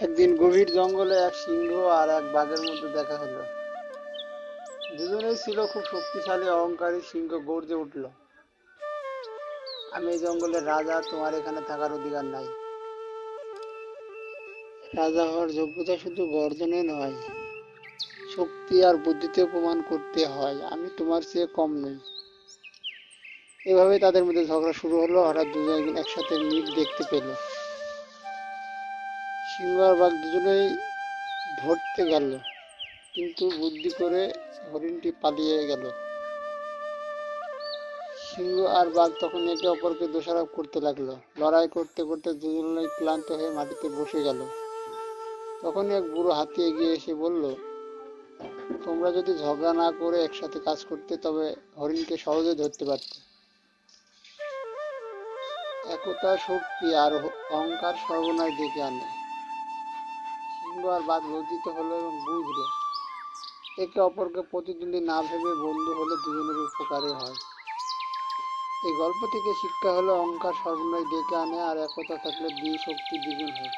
একদিন গভীর জঙ্গলে এক সিংহ আর এক বাঘের মধ্যে দেখা হলো। দুজনেই ছিল খুব শক্তিশালী, অহংকারী সিংহ গর্জে উঠল। আমি জঙ্গলের রাজা, তোমার এখানে থাকার অধিকার নাই। রাজা হওয়ার যোগ্যতা শুধু গর্জনে নয়, শক্তি আর বুদ্ধিতে প্রমাণ করতে হয়। আমি তোমার চেয়ে কম নই। এভাবে তাদের মধ্যে ঝগড়া শুরু হলো। হঠাৎ দুজন একসাথে মিল দেখতে পেল। সিংহ আর বাঘ দুজনেই ধরতে গেল। কিন্তু বুদ্ধি করে হরিণটি পালিয়ে গেল। সিংহ আর বাঘ তখন একে অপরকে দোষারোপ করতে লাগল। লড়াই করতে করতে দুজনেই ক্লান্ত হয়ে মাটিতে বসে গেল। তখনই এক বুড়ো হাতি এগিয়ে এসে বলল, তোমরা যদি ঝগড়া না করে একসাথে কাজ করতে, তবে হরিণকে সহজে ধরতে পারতে। একতা শক্তি আর অহংকার সর্বনাশ ডেকে আনে। সিংহ আর বাদ লজ্জিত হলো এবং বুঝলো, একে অপরকে প্রতিদ্বন্দ্বী না ভেবে বন্ধু হলে দুজনের উপকারে হয়। এই গল্প থেকে শিক্ষা হলো অহংকার সর্বনয় ডেকে আনে আর একতা থাকলে দুই শক্তি দ্বিগুণ হয়।